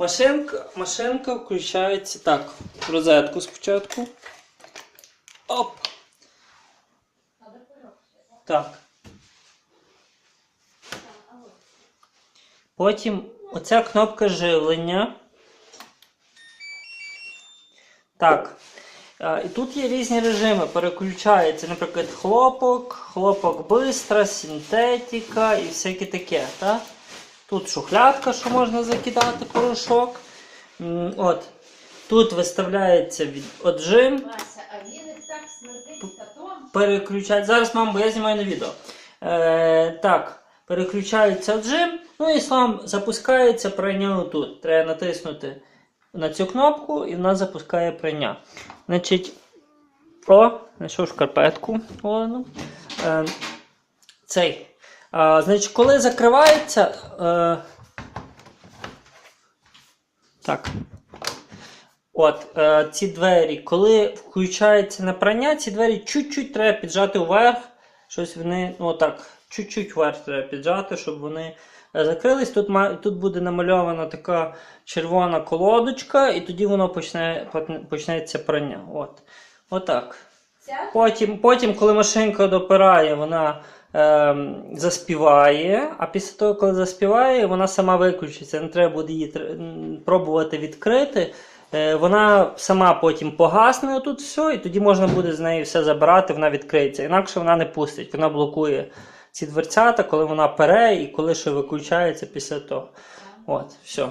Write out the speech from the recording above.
Машинка, машинка включається так. Розетку спочатку. Оп. Так. Потім оця кнопка живлення. Так. І тут є різні режими. Переключається, наприклад, хлопок, хлопок бистра, синтетика і всяке таке. Так? Тут шухлядка, що можна закидати порошок. От. Тут виставляється від отжим. Переключається. Зараз, мам, бо я знімаю на відео. Е, так, переключається отжим. Ну і словом, запускається прання тут. Треба натиснути на цю кнопку і вона запускає прання. Значить, о, знайшов шкарпетку. Ладно. Е, цей. А, значить, коли закривається. Е, так. От, е, ці двері, коли включається на прання, ці двері чуть-чуть треба піджати вверх. Щось вони, ну так, чуть-чуть вверх треба піджати, щоб вони е, закрились. Тут, тут буде намальована така червона колодочка, і тоді воно почне, почнеться прання. От. Отак. Потім, потім, коли машинка допирає, вона заспіває, а після того, коли заспіває, вона сама виключиться. Не треба буде її пробувати відкрити. Е, вона сама потім погасне отут все, і тоді можна буде з неї все забирати, вона відкриється. Інакше вона не пустить. Вона блокує ці дверцята, коли вона пере і коли ще виключається після того. От, все.